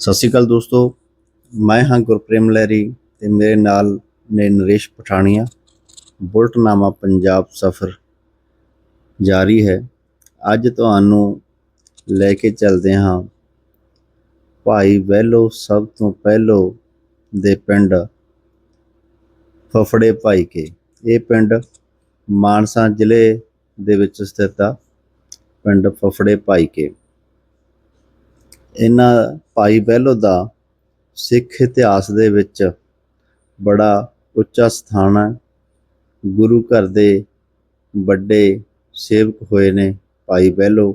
ਸਤਿ ਸ਼੍ਰੀ ਅਕਾਲ ਦੋਸਤੋ। ਮੈਂ ਹਾਂ ਗੁਰਪ੍ਰੇਮ ਲਹਿਰੀ ਤੇ ਮੇਰੇ ਨਾਲ ਨੇ ਨਰੇਸ਼ ਪਠਾਣੀਆ। ਬੁਲਟਨਾਮਾ ਪੰਜਾਬ ਸਫ਼ਰ ਜਾਰੀ ਹੈ। ਅੱਜ ਤੁਹਾਨੂੰ ਲੈ ਕੇ ਚੱਲਦੇ ਹਾਂ ਭਾਈ ਵੈਲੋ ਸਭ ਤੋਂ ਪਹਿਲੋ ਦੇ ਪਿੰਡ ਫਫੜੇ ਭਾਈ ਕੇ। ਇਹ ਪਿੰਡ ਮਾਨਸਾ ਜ਼ਿਲ੍ਹੇ ਦੇ ਵਿੱਚ ਸਥਿਤ ਆ, ਪਿੰਡ ਫਫੜੇ ਭਾਈ ਕੇ। ਇਹਨਾਂ ਭਾਈ ਬਹਿਲੋ ਦਾ ਸਿੱਖ ਇਤਿਹਾਸ ਦੇ ਵਿੱਚ ਬੜਾ ਉੱਚਾ ਸਥਾਨ ਹੈ। ਗੁਰੂ ਘਰ ਦੇ ਵੱਡੇ ਸੇਵਕ ਹੋਏ ਨੇ ਭਾਈ ਬਹਿਲੋ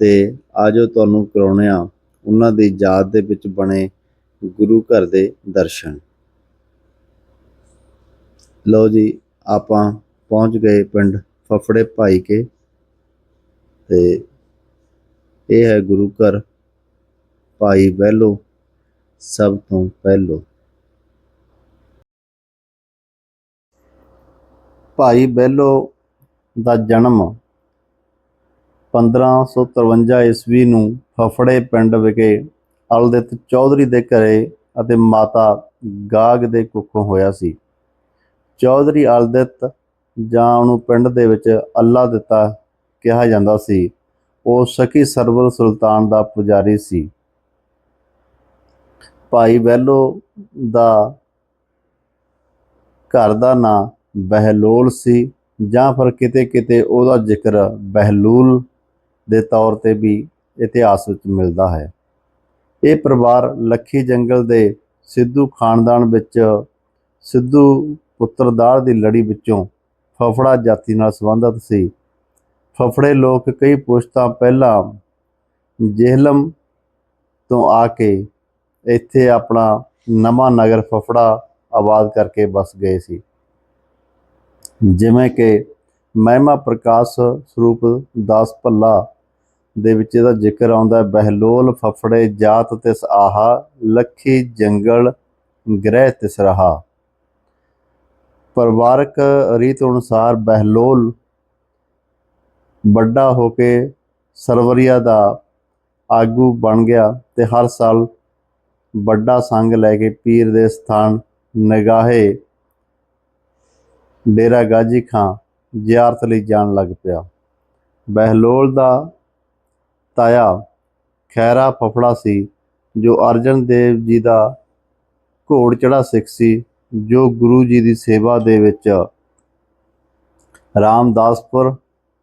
ਤੇ ਆਜੋ ਤੁਹਾਨੂੰ ਕਰਾਉਣੇ ਆ ਉਹਨਾਂ ਦੀ ਯਾਦ ਦੇ ਵਿੱਚ ਬਣੇ ਗੁਰੂ ਘਰ ਦੇ ਦਰਸ਼ਨ। ਲਓ ਜੀ, ਆਪਾਂ ਪਹੁੰਚ ਗਏ ਪਿੰਡ ਫਫੜੇ ਭਾਈ ਕੇ ਤੇ ਇਹ ਹੈ ਗੁਰੂ ਘਰ। ਭਾਈ ਬਹਿਲੋ ਸਭ ਤੋਂ ਪਹਿਲੋ। ਭਾਈ ਬਹਿਲੋ ਦਾ ਜਨਮ 1553 ਈਸਵੀ ਨੂੰ ਫਫੜੇ ਪਿੰਡ ਵਿਖੇ ਅਲਦਿਤ ਚੌਧਰੀ ਦੇ ਘਰੇ ਅਤੇ ਮਾਤਾ ਗਾਗ ਦੇ ਕੁੱਖੋਂ ਹੋਇਆ ਸੀ। ਚੌਧਰੀ ਅਲਦਿਤ ਜਾਂ ਉਹਨੂੰ ਪਿੰਡ ਦੇ ਵਿੱਚ ਅੱਲਾ ਦਿੱਤਾ ਕਿਹਾ ਜਾਂਦਾ ਸੀ। ਉਹ ਸਖੀ ਸਰਵਰ ਸੁਲਤਾਨ ਦਾ ਪੁਜਾਰੀ ਸੀ। ਭਾਈ ਬਹਿਲੋ ਦਾ ਘਰ ਦਾ ਨਾਂ ਬਹਿਲੋਲ ਸੀ ਜਾਂ ਫਿਰ ਕਿਤੇ ਕਿਤੇ ਉਹਦਾ ਜ਼ਿਕਰ ਬਹਿਲੂਲ ਦੇ ਤੌਰ ਤੇ ਵੀ ਇਤਿਹਾਸ ਵਿੱਚ ਮਿਲਦਾ ਹੈ। ਇਹ ਪਰਿਵਾਰ ਲੱਖੀ ਜੰਗਲ ਦੇ ਸਿੱਧੂ ਖਾਨਦਾਨ ਵਿੱਚ ਸਿੱਧੂ ਪੁੱਤਰਦਾਰ ਦੀ ਲੜੀ ਵਿੱਚੋਂ ਫਫੜਾ ਜਾਤੀ ਨਾਲ ਸੰਬੰਧਿਤ ਸੀ। ਫਫੜੇ ਲੋਕ ਕਈ ਪੁਸ਼ਤਾਂ ਪਹਿਲਾਂ ਜੇਹਲਮ ਤੋਂ ਆ ਕੇ ਇੱਥੇ ਆਪਣਾ ਨਵਾਂ ਨਗਰ ਫਫੜਾ ਆਬਾਦ ਕਰਕੇ ਬਸ ਗਏ ਸੀ। ਜਿਵੇਂ ਕਿ ਮਹਿਮਾ ਪ੍ਰਕਾਸ਼ ਸਰੂਪ ਦਾਸ ਭੱਲਾ ਦੇ ਵਿੱਚ ਇਹਦਾ ਜ਼ਿਕਰ ਆਉਂਦਾ ਬਹਿਲੋਲ ਫਫੜੇ ਜਾਤ ਤਿਸ ਆਹਾ, ਲੱਖੀ ਜੰਗਲ ਗ੍ਰਹਿ ਤਿਸ ਰਹਾ। ਪਰਿਵਾਰਕ ਰੀਤ ਅਨੁਸਾਰ ਬਹਿਲੋਲ ਵੱਡਾ ਹੋ ਕੇ ਸਰਵਰੀਆ ਦਾ ਆਗੂ ਬਣ ਗਿਆ ਤੇ ਹਰ ਸਾਲ ਵੱਡਾ ਸੰਗ ਲੈ ਕੇ ਪੀਰ ਦੇ ਸਥਾਨ ਨਗਾਹੇ ਡੇਰਾ ਗਾਜੀ ਖਾਂ ਜ਼ਿਆਰਤ ਲਈ ਜਾਣ ਲੱਗ ਪਿਆ। ਬਹਿਲੋਲ ਦਾ ਤਾਇਆ ਖੈਰਾ ਫਫੜਾ ਸੀ, ਜੋ ਅਰਜਨ ਦੇਵ ਜੀ ਦਾ ਘੋੜ ਚੜਾ ਸਿੱਖ ਸੀ, ਜੋ ਗੁਰੂ ਜੀ ਦੀ ਸੇਵਾ ਦੇ ਵਿੱਚ ਰਾਮਦਾਸਪੁਰ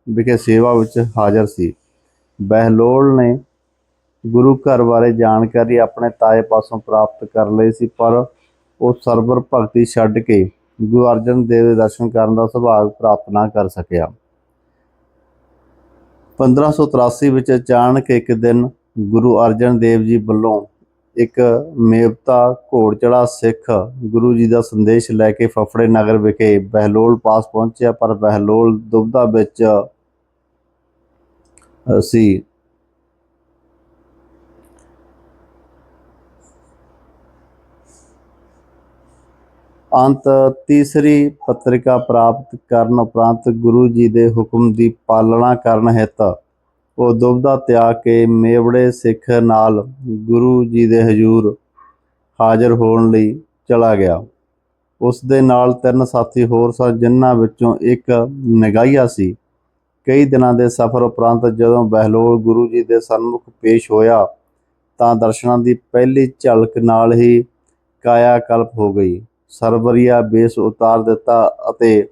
ਵਿਖੇ ਸੇਵਾ ਵਿੱਚ ਹਾਜ਼ਰ ਸੀ। ਬਹਿਲੋਲ ਨੇ ਗੁਰੂ ਘਰ ਬਾਰੇ ਜਾਣਕਾਰੀ ਆਪਣੇ ਤਾਏ ਪਾਸੋਂ ਪ੍ਰਾਪਤ ਕਰ ਲਈ ਸੀ, ਪਰ ਉਹ ਸਰਵਰ ਭਗਤੀ ਛੱਡ ਕੇ ਗੁਰੂ ਅਰਜਨ ਦੇਵ ਦੇ ਦਰਸ਼ਨ ਕਰਨ ਦਾ ਸੁਭਾਗ ਪ੍ਰਾਪਤ ਨਾ ਕਰ ਸਕਿਆ। 1583 ਵਿੱਚ ਅਚਾਨਕ ਇੱਕ ਦਿਨ ਗੁਰੂ ਅਰਜਨ ਦੇਵ ਜੀ ਵੱਲੋਂ ਇੱਕ ਮੇਵਤਾ ਘੋੜ ਚੜਾ ਸਿੱਖ ਗੁਰੂ ਜੀ ਦਾ ਸੰਦੇਸ਼ ਲੈ ਕੇ ਫਫੜੇ ਨਗਰ ਵਿਖੇ ਬਹਿਲੋਲ ਪਾਸ ਪਹੁੰਚਿਆ, ਪਰ ਬਹਿਲੋਲ ਦੁਬਦਾ ਵਿੱਚ ਸੀ। ਅੰਤ ਤੀਸਰੀ ਪੱਤਰਿਕਾ ਪ੍ਰਾਪਤ ਕਰਨ ਉਪਰੰਤ ਗੁਰੂ ਜੀ ਦੇ ਹੁਕਮ ਦੀ ਪਾਲਣਾ ਕਰਨ ਹਿੱਤ, ਉਹ ਦੁਬਦਾ ਤਿਆਗ ਕੇ ਮੇਵੜੇ ਸਿੱਖ ਨਾਲ ਗੁਰੂ ਜੀ ਦੇ ਹਜ਼ੂਰ ਹਾਜ਼ਰ ਹੋਣ ਲਈ ਚਲਾ ਗਿਆ। ਉਸ ਦੇ ਨਾਲ ਤਿੰਨ ਸਾਥੀ ਹੋਰ ਸਨ, ਜਿਨ੍ਹਾਂ ਵਿੱਚੋਂ ਇੱਕ ਨਗਾਈਆ ਸੀ। ਕਈ ਦਿਨਾਂ ਦੇ ਸਫ਼ਰ ਉਪਰੰਤ ਜਦੋਂ ਬਹਿਲੋਲ ਗੁਰੂ ਜੀ ਦੇ ਸਨਮੁਖ ਪੇਸ਼ ਹੋਇਆ, ਤਾਂ ਦਰਸ਼ਨਾਂ ਦੀ ਪਹਿਲੀ ਝਲਕ ਨਾਲ ਹੀ ਕਾਇਆ ਕਲਪ ਹੋ ਗਈ। ਸਰਬਰੀਆ ਬੇਸ ਉਤਾਰ ਦਿੱਤਾ ਅਤੇ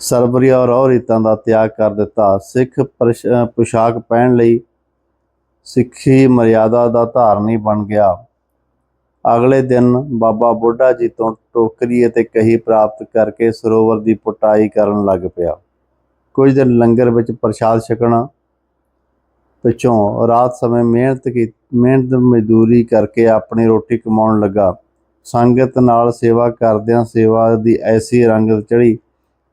ਸਰਬਰੀਆ ਔਰ ਰੀਤਾਂ ਦਾ ਤਿਆਗ ਕਰ ਦਿੱਤਾ। ਸਿੱਖ ਪਰਸ਼- ਪੁਸ਼ਾਕ ਪਹਿਨ ਲਈ। ਸਿੱਖੀ ਮਰਿਆਦਾ ਦਾ ਧਾਰਨੀ ਬਣ ਗਿਆ। ਅਗਲੇ ਦਿਨ ਬਾਬਾ ਬੁੱਢਾ ਜੀ ਤੋਂ ਟੋਕਰੀ ਅਤੇ ਕਹੀ ਪ੍ਰਾਪਤ ਕਰਕੇ ਸਰੋਵਰ ਦੀ ਪੁਟਾਈ ਕਰਨ ਲੱਗ ਪਿਆ। ਕੁਝ ਦਿਨ ਲੰਗਰ ਵਿੱਚ ਪ੍ਰਸ਼ਾਦ ਛਕਣਾ ਪਿੱਛੋਂ ਰਾਤ ਸਮੇਂ ਮਿਹਨਤ ਕੀਤੀ ਮਿਹਨਤ, ਮਜ਼ਦੂਰੀ ਕਰਕੇ ਆਪਣੀ ਰੋਟੀ ਕਮਾਉਣ ਲੱਗਾ। ਸੰਗਤ ਨਾਲ ਸੇਵਾ ਕਰਦਿਆਂ ਸੇਵਾ ਦੀ ਐਸੀ ਰੰਗ ਚੜੀ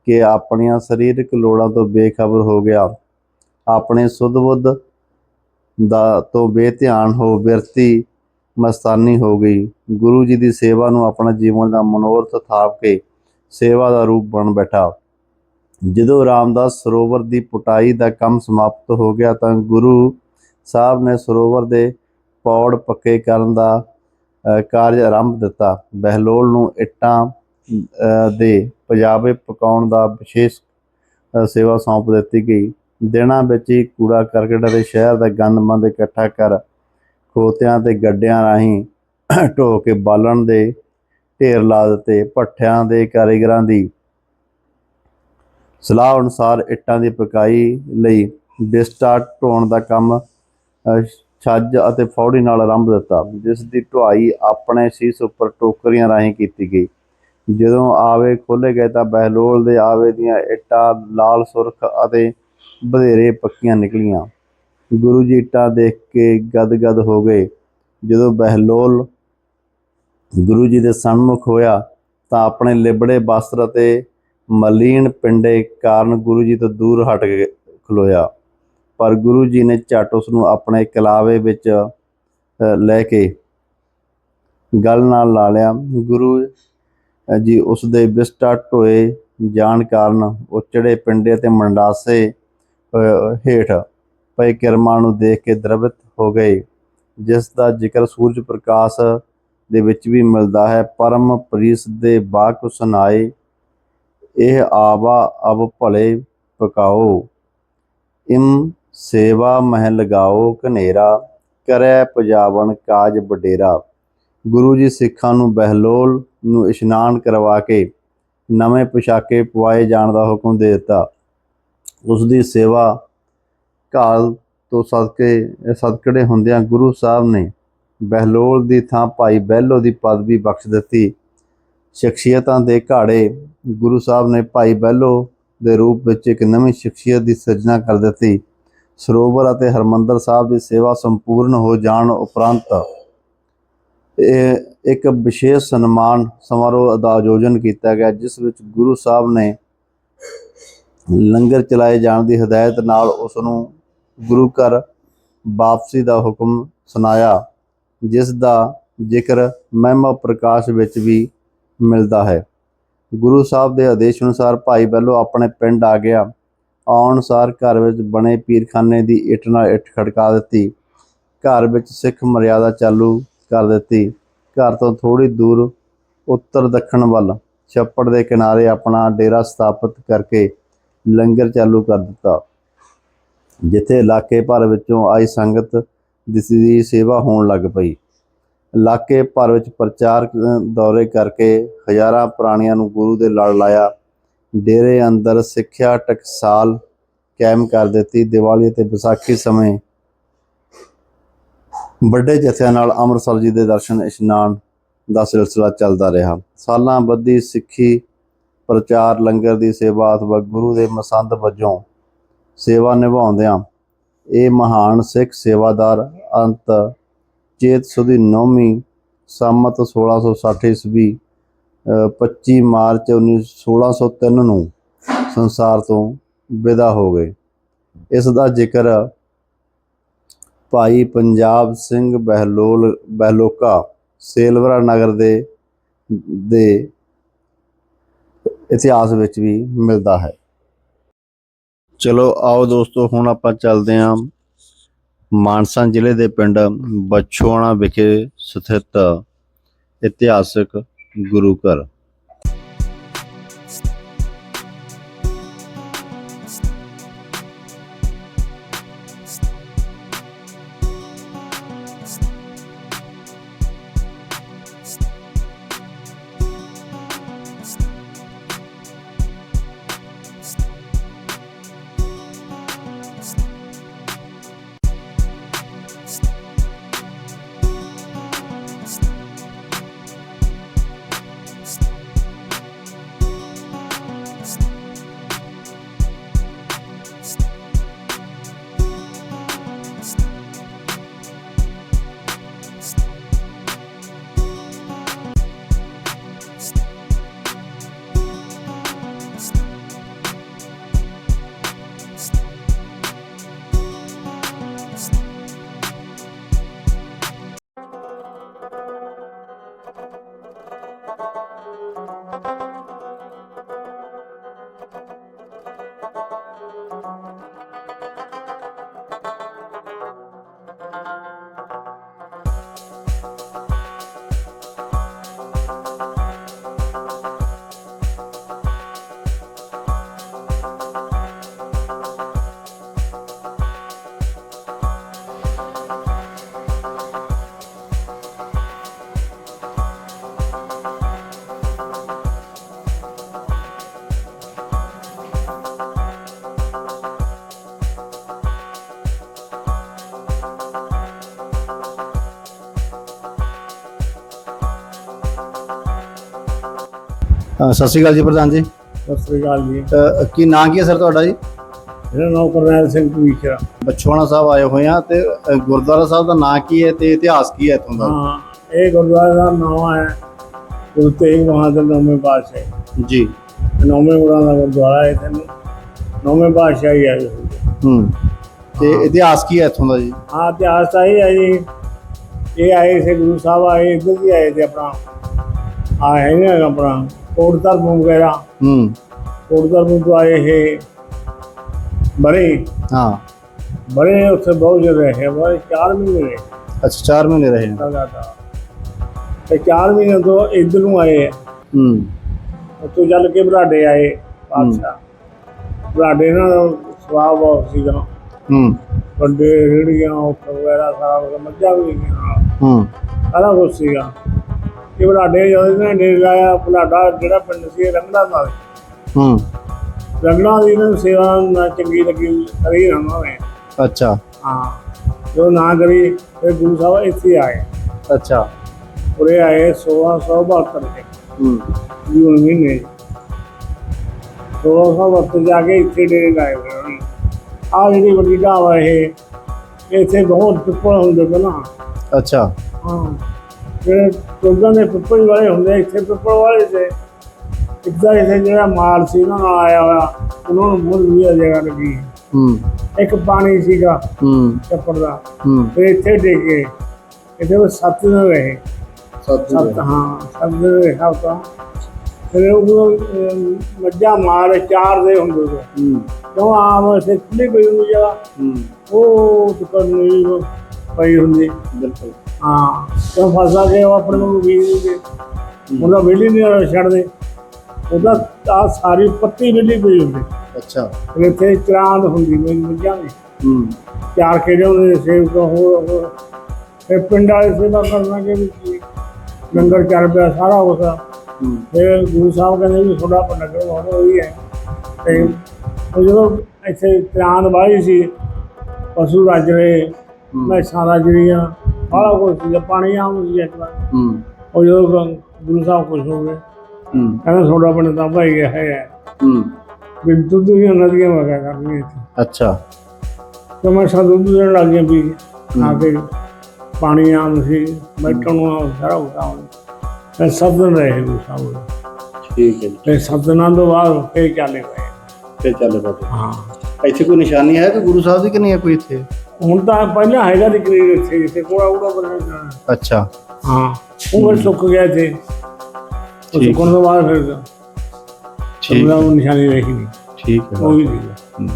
ਕਿ ਆਪਣੀਆਂ ਸਰੀਰਕ ਲੋੜਾਂ ਤੋਂ ਬੇਖਬਰ ਹੋ ਗਿਆ। ਆਪਣੇ ਸੁਧ-ਬੁੱਧ ਦਾ ਤੋਂ ਬੇਧਿਆਨ ਹੋ ਬਿਰਤੀ ਮਸਤਾਨੀ ਹੋ ਗਈ। ਗੁਰੂ ਜੀ ਦੀ ਸੇਵਾ ਨੂੰ ਆਪਣਾ ਜੀਵਨ ਦਾ ਮਨੋਰਥ ਥਾਪ ਕੇ ਸੇਵਾ ਦਾ ਰੂਪ ਬਣ ਬੈਠਾ। ਜਦੋਂ ਰਾਮਦਾਸ ਸਰੋਵਰ ਦੀ ਪੁਟਾਈ ਦਾ ਕੰਮ ਸਮਾਪਤ ਹੋ ਗਿਆ ਤਾਂ ਗੁਰੂ ਸਾਹਿਬ ਨੇ ਸਰੋਵਰ ਦੇ ਪੌੜ ਪੱਕੇ ਕਰਨ ਦਾ ਕਾਰਜ ਆਰੰਭ ਦਿੱਤਾ। ਬਹਿਲੋਲ ਨੂੰ ਇੱਟਾਂ ਦੇ ਪਜਾਵੇ ਪਕਾਉਣ ਦਾ ਵਿਸ਼ੇਸ਼ ਸੇਵਾ ਸੌਂਪ ਦਿੱਤੀ ਗਈ। ਦਿਨਾਂ ਵਿੱਚ ਹੀ ਕੂੜਾ ਕਰਕਟ ਅਤੇ ਸ਼ਹਿਰ ਦਾ ਗੰਦ-ਮੰਦ ਇਕੱਠਾ ਕਰ ਖੋਤਿਆਂ ਤੇ ਗੱਡਿਆਂ ਰਾਹੀਂ ਢੋ ਕੇ ਬਾਲਣ ਦੇ ਢੇਰ ਲਾ ਦਿੱਤੇ। ਭੱਠਿਆਂ ਦੇ ਕਾਰੀਗਰਾਂ ਦੀ ਸਲਾਹ ਅਨੁਸਾਰ ਇੱਟਾਂ ਦੀ ਪਕਾਈ ਲਈ ਬਿਸਟਾ ਢੋਣ ਦਾ ਕੰਮ ਛੱਜ ਅਤੇ ਫੌੜੀ ਨਾਲ ਆਰੰਭ ਦਿੱਤਾ ਜਿਸ ਦੀ ਢੁਆਈ ਆਪਣੇ ਸੀਸ ਉੱਪਰ ਟੋਕਰੀਆਂ ਰਾਹੀਂ ਕੀਤੀ ਗਈ। ਜਦੋਂ ਆਵੇ ਖੋਲੇ ਗਏ ਤਾਂ ਬਹਿਲੋਲ ਦੇ ਆਵੇ ਦੀਆਂ ਇੱਟਾਂ ਲਾਲ ਸੁਰਖ ਅਤੇ ਵਧੇਰੇ ਪੱਕੀਆਂ ਨਿਕਲੀਆਂ। ਗੁਰੂ ਜੀ ਇੱਟਾਂ ਦੇਖ ਕੇ ਗਦਗਦ ਹੋ ਗਏ। ਜਦੋਂ ਬਹਿਲੋਲ ਗੁਰੂ ਜੀ ਦੇ ਸਨਮੁਖ ਹੋਇਆ ਤਾਂ ਆਪਣੇ ਲਿਬੜੇ ਬਸਤਰ ਅਤੇ ਮਲੀਨ ਪਿੰਡੇ ਕਾਰਨ ਗੁਰੂ ਜੀ ਤੋਂ ਦੂਰ ਹਟ ਕੇ ਖਲੋਇਆ। ਪਰ ਗੁਰੂ ਜੀ ਨੇ ਝਟ ਉਸ ਨੂੰ ਆਪਣੇ ਕਲਾਵੇ ਵਿੱਚ ਲੈ ਕੇ ਗਲ ਨਾਲ ਲਾ ਲਿਆ। ਗੁਰੂ ਜੀ ਉਸ ਦੇ ਬਿਸਟਾ ਢੋਏ ਜਾਣ ਕਾਰਨ ਉਹ ਚੜੇ ਪਿੰਡੇ ਤੇ ਮੰਡਾਸੇ ਹੇਠ ਪਏ ਕਿਰਮਾਂ ਨੂੰ ਦੇਖ ਕੇ ਦਰਵਿਤ ਹੋ ਗਏ, ਜਿਸ ਦਾ ਜ਼ਿਕਰ ਸੂਰਜ ਪ੍ਰਕਾਸ਼ ਦੇ ਵਿੱਚ ਵੀ ਮਿਲਦਾ ਹੈ। ਪਰਮ ਪ੍ਰੀਸ ਦੇ ਬਾਕ ਸੁਨਾਏ ਇਹ ਆਵਾ ਅਬ ਭਲੇ ਪਕਾਓ। ਇਮ ਸੇਵਾ ਮਹਿ ਲਗਾਓ ਕਨੇਰਾ ਕਰੈ ਪਜਾਵਨ ਕਾਜ ਵਡੇਰਾ। ਗੁਰੂ ਜੀ ਸਿੱਖਾਂ ਨੂੰ ਬਹਿਲੋਲ ਨੂੰ ਇਸ਼ਨਾਨ ਕਰਵਾ ਕੇ ਨਵੇਂ ਪੁਸ਼ਾਕੇ ਪਵਾਏ ਜਾਣ ਦਾ ਹੁਕਮ ਦੇ ਦਿੱਤਾ। ਉਸ ਦੀ ਸੇਵਾ ਕਾਲ ਤੋਂ ਸਦਕੇ, ਸਦਕੜੇ ਹੁੰਦਿਆਂ ਗੁਰੂ ਸਾਹਿਬ ਨੇ ਬਹਿਲੋਲ ਦੀ ਥਾਂ ਭਾਈ ਬਹਿਲੋ ਦੀ ਪਦਵੀ ਬਖਸ਼ ਦਿੱਤੀ। ਸ਼ਖਸੀਅਤਾਂ ਦੇ ਘਾੜੇ ਗੁਰੂ ਸਾਹਿਬ ਨੇ ਭਾਈ ਬਹਿਲੋ ਦੇ ਰੂਪ ਵਿੱਚ ਇੱਕ ਨਵੀਂ ਸ਼ਖਸੀਅਤ ਦੀ ਸਿਰਜਣਾ ਕਰ ਦਿੱਤੀ। ਸਰੋਵਰ ਅਤੇ ਹਰਮੰਦਰ ਸਾਹਿਬ ਦੀ ਸੇਵਾ ਸੰਪੂਰਨ ਹੋ ਜਾਣ ਉਪਰੰਤ ਇਹ ਇੱਕ ਵਿਸ਼ੇਸ਼ ਸਨਮਾਨ ਸਮਾਰੋਹ ਦਾ ਆਯੋਜਨ ਕੀਤਾ ਗਿਆ, ਜਿਸ ਵਿੱਚ ਗੁਰੂ ਸਾਹਿਬ ਨੇ ਲੰਗਰ ਚਲਾਏ ਜਾਣ ਦੀ ਹਦਾਇਤ ਨਾਲ ਉਸ ਨੂੰ ਗੁਰੂ ਘਰ ਵਾਪਸੀ ਦਾ ਹੁਕਮ ਸੁਨਾਇਆ ਜਿਸ ਦਾ ਜ਼ਿਕਰ ਮਹਿਮਾ ਪ੍ਰਕਾਸ਼ ਵਿੱਚ ਵੀ ਮਿਲਦਾ ਹੈ। ਗੁਰੂ ਸਾਹਿਬ ਦੇ ਆਦੇਸ਼ ਅਨੁਸਾਰ ਭਾਈ ਬੈਲੋ ਆਪਣੇ ਪਿੰਡ ਆ ਗਿਆ। ਆਉਣ ਸਾਰ ਘਰ ਵਿੱਚ ਬਣੇ ਪੀਰਖਾਨੇ ਦੀ ਇੱਟ ਨਾਲ ਇੱਟ ਖੜਕਾ ਦਿੱਤੀ। ਘਰ ਵਿੱਚ ਸਿੱਖ ਮਰਿਆਦਾ ਚਾਲੂ ਕਰ ਦਿੱਤੀ। ਘਰ ਤੋਂ ਥੋੜੀ ਦੂਰ ਉੱਤਰ ਦੱਖਣ ਵੱਲ ਛੱਪੜ ਦੇ ਕਿਨਾਰੇ ਆਪਣਾ ਡੇਰਾ ਸਥਾਪਿਤ ਕਰਕੇ ਲੰਗਰ ਚਾਲੂ ਕਰ ਦਿੱਤਾ। ਜਿੱਥੇ ਇਲਾਕੇ ਭਰ ਵਿੱਚੋਂ ਆਈ ਸੰਗਤ ਜਿਸ ਦੀ ਸੇਵਾ ਹੋਣ ਲੱਗ ਪਈ। ਇਲਾਕੇ ਭਰ ਵਿੱਚ ਪ੍ਰਚਾਰ ਦੌਰੇ ਕਰਕੇ ਹਜ਼ਾਰਾਂ ਪ੍ਰਾਣੀਆਂ ਨੂੰ ਗੁਰੂ ਦੇ ਲੜ ਲਾਇਆ। ਡੇਰੇ ਅੰਦਰ ਸਿੱਖਿਆ ਟਕਸਾਲ ਕਾਇਮ ਕਰ ਦਿੱਤੀ। ਦੀਵਾਲੀ ਤੇ ਵਿਸਾਖੀ ਸਮੇਂ ਵੱਡੇ ਜਥਿਆਂ ਨਾਲ ਅੰਮ੍ਰਿਤਸਰ ਜੀ ਦੇ ਦਰਸ਼ਨ ਇਸ਼ਨਾਨ ਦਾ ਸਿਲਸਿਲਾ ਚੱਲਦਾ ਰਿਹਾ। ਸਾਲਾਂ ਬੱਧੀ ਸਿੱਖੀ, ਪ੍ਰਚਾਰ, ਲੰਗਰ ਦੀ ਸੇਵਾ ਅਥਵਾ ਗੁਰੂ ਦੇ ਮਸੰਦ ਵਜੋਂ ਸੇਵਾ ਨਿਭਾਉਂਦਿਆਂ ਇਹ ਮਹਾਨ ਸਿੱਖ ਸੇਵਾਦਾਰ ਅੰਤ ਚੇਤ ਸੁਦੀ ਨੌਵੀਂ ਸੰਮਤ 1660 ਈਸਵੀ 25 ਮਾਰਚ 19 1603 ਨੂੰ ਸੰਸਾਰ ਤੋਂ ਵਿਦਾ ਹੋ ਗਏ। ਇਸ ਦਾ ਜ਼ਿਕਰ ਭਾਈ ਪੰਜਾਬ ਸਿੰਘ ਬਹਿਲੋਲ ਬਹਿਲੋਕਾ ਸੇਲਵਰਾ ਨਗਰ ਦੇ ਦੇ ਇਤਿਹਾਸ ਵਿੱਚ ਵੀ ਮਿਲਦਾ ਹੈ। ਚਲੋ ਆਓ ਦੋਸਤੋ, ਹੁਣ ਆਪਾਂ ਚੱਲਦੇ ਹਾਂ ਮਾਨਸਾ ਜ਼ਿਲ੍ਹੇ ਦੇ ਪਿੰਡ ਬਛੋਆਣਾ ਵਿਖੇ ਸਥਿਤ ਇਤਿਹਾਸਕ ਗੁਰੂ ਘਰ। ਅ, ਸਤਿ ਸ਼੍ਰੀ ਅਕਾਲ ਜੀ ਪ੍ਰਧਾਨ ਜੀ। ਸਤਿ ਸ੍ਰੀ ਅਕਾਲ ਜੀ। ਅ, ਕੀ ਨਾਂ ਕੀ ਹੈ ਸਰ ਤੁਹਾਡਾ ਜੀ? ਮੇਰਾ ਨਾਮ ਕਰਨੈਲ ਸਿੰਘ ਕਵੀਸ਼ਰਾ ਬਚਵਾਣਾ ਸਾਹਿਬ ਆਏ ਹੋਏ ਆ ਤੇ ਅ, ਗੁਰਦੁਆਰਾ ਸਾਹਿਬ ਦਾ ਨਾਂ ਕੀ ਹੈ ਤੇ ਇਤਿਹਾਸ ਕੀ ਹੈ ਇੱਥੋਂ ਦਾ? ਹਾਂ ਇਹ ਗੁਰਦੁਆਰੇ ਦਾ ਨਾਮ ਹੈ ਗੁਰੂ ਤੇਗ ਬਹਾਦਰ ਨੌਵੇਂ ਪਾਤਸ਼ਾਹ। ਜੀ। ਨੌਵੇਂ ਗੁਰਾਂ ਦਾ ਗੁਰਦੁਆਰਾ ਹੈ ਤੈਨੂੰ ਨੌਵੇਂ ਪਾਤਸ਼ਾਹ ਹੀ ਆਏ ਹੋਏ ਨੇ। ਹੂੰ। ਤੇ ਇਤਿਹਾਸ ਕੀ ਹੈ ਇੱਥੋਂ ਦਾ ਜੀ? ਹਾਂ ਇਤਿਹਾਸ ਤਾਂ ਇਹ ਹੈ ਜੀ ਇਹ ਆਏ ਸੀ ਗੁਰੂ ਸਾਹਿਬ ਆਏ ਇੱਧਰ ਵੀ ਆਏ ਤੇ ਆਪਣਾ। ਆ ਹੈ ਨਾ ਆਪਣਾ। ਕੋਟ ਧਰਮ ਵਗੈਰਾ। ਹੂੰ। ਕੋਟ ਧਰਮ ਤੋਂ ਆਏ ਇਹ ਬੜੇ ਹਾਂ। ਬੜੇ ਉੱਥੇ ਬਹੁਤ ਜਗ੍ਹਾ ਰਹੇ ਬੜੇ ਚਾਰ ਮਹੀਨੇ ਰਹੇ। ਅੱਛਾ 4 ਮਹੀਨੇ ਰਹੇ ਲਗਾਤਾਰ। ਤੇ ਚਾਰ ਮਹੀਨੇ ਤੋਂ ਇੱਧਰ ਨੂੰ ਆਏ ਹੂੰ। ਉੱਥੋਂ ਚੱਲ ਕੇ ਬਰਾਡੇ ਆਏ ਬਾਦਸ਼ਾਹ। ਬਰਾਡੇ ਨਾਲ ਸਵਾਬ ਬਹੁਤ ਸੀਗਾ। ਹੂੰ। ਵੱਡੇ ਰੇੜੀਆਂ ਵਗੈਰਾ ਸਾਰਾ ਮੱਝਾਂ ਵੀ ਹੂੰ। ਸਾਰਾ ਕੁਝ ਸੀਗਾ। ਇਹ ਬਰਾਡੇ ਜਦੋਂ ਨੇ ਡੇਰਾ ਲਾਇਆ ਬਰਾਡਾ ਜਿਹੜਾ ਪਿੰਡ ਸੀ ਰੰਗੜਾ ਦਾ। ਹੂੰ। ਰੰਗੜਾ ਦੀ ਨੂੰ ਸੇਵਾ ਨਾ ਚੰਗੀ ਲੱਗੀ ਕਰੀ ਨਾ ਹੋਵੇ ਅੱਛਾ। ਹਾਂ ਜੋ ਨਾ ਕਰੀ ਫਿਰ ਗੁਰੂ ਸਾਹਿਬ ਇੱਥੇ ਆਏ। ਅੱਛਾ। ਉਰੇ ਆਏ 1672 ਦੇ। ਹੂੰ। ਜੂਨ ਮਹੀਨੇ। 1672 ਜਾ ਕੇ ਇੱਥੇ ਡੇਰੇ ਲਾਏ ਹੋਏ ਨੇ ਆ ਜਿਹੜੀ ਵੱਡੀ ਢਾਬ ਹੈ ਇਹ ਇੱਥੇ ਬਹੁਤ ਪਿੱਪਲ ਹੁੰਦੇ ਪਹਿਲਾਂ। ਅੱਛਾ। ਹਾਂ। ਜਿਹੜੇ ਲੋਕਾਂ ਦੇ ਪਿੱਪਲ ਵਾਲੇ ਹੁੰਦੇ ਇੱਥੇ ਪਿੱਪਲ ਵਾਲੇ ਤੇ। ਤਾਂ ਇੱਥੇ ਜਿਹੜਾ ਮਾਲ ਸੀ ਉਹਨਾਂ ਨਾਲ ਆਇਆ ਹੋਇਆ। ਉਹਨਾਂ ਨੂੰ ਬਹੁਤ ਵਧੀਆ ਜਗ੍ਹਾ ਲੱਗੀ। ਹੂੰ। ਇੱਕ ਪਾਣੀ ਸੀਗਾ ਹੂੰ। ਚੱਪੜ ਦਾ। ਹੂੰ। ਫਿਰ ਇੱਥੇ ਡੇਗੇ ਇੱਥੇ ਉਹ ਸੱਤ ਦਿਨ ਰਹੇ। ਸਤਿ ਸੱਤ ਹਾਂ ਸੱਤ ਦਿਨ ਰਿਹਾ ਤਾਂ। ਫਿਰ ਉਹ ਮੱਝਾਂ ਮਾਰ ਚਾਰ ਦੇ ਹੁੰਦੇ ਸੀ ਹੂੰ। ਕਿਉਂ ਆਮ ਇੱਥੇ ਖੁੱਲੀ ਪਈ ਹੁੰਦੀ ਜਗ੍ਹਾ ਹੂੰ। ਉਹ ਦੁਕਾਨ ਨਹੀਂ ਪਈ ਹੁੰਦੀ। ਬਿਲਕੁਲ। ਹਾਂ ਕਿਉਂ ਫਸਾ ਕੇ ਉਹ ਆਪਣੇ ਨੂੰ ਦਿੰਦੇ ਉਹਦਾ ਵੇਲੀ ਨਹੀਂ ਛੱਡਦੇ। ਉਹਦਾ ਆ ਸਾਰੀ ਪੱਤੀ ਵੇਲੀ ਪਈ ਹੁੰਦੀ। ਅੱਛਾ। ਫਿਰ ਇੱਥੇ ਚਰਾਂਦ ਹੁੰਦੀ ਮੇਰੀ ਮੱਝਾਂ ਦੀ ਹੂੰ। ਚਾਰ ਕੇ ਹੁੰਦੇ ਸੇਵ ਕੋ ਹੋਰ ਹੋਰ। ਫਿਰ ਪਿੰਡ ਵਾਲੇ ਸੇਵਾ ਕਰਨਾ ਕਿ ਵੀ ਲੰਗਰ ਚੱਲ ਪਿਆ ਸਾਰਾ ਹੂੰ। ਫਿਰ ਗੁਰੂ ਸਾਹਿਬ ਕਹਿੰਦੇ ਵੀ ਤੁਹਾਡਾ ਪੰਡਤ ਬਹੁਤ ਹੋਈ ਹੈ। ਤੇ ਉਹ ਜਦੋਂ ਇੱਥੇ ਤਰਾਨ ਵਾਹੀ ਸੀ ਪਸ਼ੂ ਰੱਜ ਰਹੇ ਮੈਸਾਂ ਰੱਜ ਰਹੀਆਂ। ਸਾਰਾ ਕੁਛ ਸੀ ਪਾਣੀ ਆਮ ਸੀ ਇੱਕ ਵਾਰ। ਹੂੰ। ਉਹ ਜਦੋਂ ਗੁਰੂ ਸਾਹਿਬ ਖੁਸ਼ ਹੋ ਗਏ। ਹੂੰ। ਕਹਿੰਦੇ ਤੁਹਾਡਾ ਤਾਂ ਭਾਈ ਹੈ ਹੈ। ਹੂੰ। ਵੀ ਦੁੱਧ ਦੀਆਂ ਨਦੀਆਂ ਵਗਾ ਕਰਨੀਆਂ ਇੱਥੇ। ਅੱਛਾ। ਤੇ ਮੈਂ ਸਾ ਦੁੱਧ ਦੇਣ ਲੱਗ ਗਿਆ ਵੀ ਆ ਕੇ ਪਾਣੀ ਆਮ ਸੀ ਬੈਠਣ ਨੂੰ ਆਮ ਸਾਰਾ ਉਤਾਂ ਮੈਂ ਸੱਤ ਦਿਨ ਰਹੇ ਗੁਰੂ ਸਾਹਿਬ। ਠੀਕ ਹੈ ਜੀ। ਤੇ ਸੱਤ ਦਿਨਾਂ ਤੋਂ ਬਾਅਦ ਫੇਰ ਚੱਲੇ ਗਏ ਫਿਰ ਚੱਲ ਬਾਬਾ ਹਾਂ। ਇੱਥੇ ਕੋਈ ਨਿਸ਼ਾਨੀ ਹੈ ਕਿ ਗੁਰੂ ਸਾਹਿਬ ਦੀ ਕਿ ਨਹੀਂ ਹੈ ਕੋਈ ਇੱਥੇ? ਹੁਣ ਤਾਂ ਪਹਿਲਾਂ ਹੈਗਾ ਦੀ ਕਰੀਬ ਇੱਥੇ ਜਿੱਥੇ ਕੋੜਾ ਉਹਦਾ ਬਣਾ ਅੱਛਾ। ਹਾਂ ਉਹ ਸੁੱਕ ਗਿਆ ਤੇ ਉਹ ਠੀਕ। ਸੁੱਕਣ ਤੋਂ ਬਾਅਦ ਫਿਰ ਠੀਕ। ਸਮਝਾ ਉਹ ਨਿਸ਼ਾਨੀ ਰਹੀ ਨਹੀਂ ਠੀਕ ਹੈ। ਉਹ ਵੀ ਸੀਗਾ ਹੂੰ।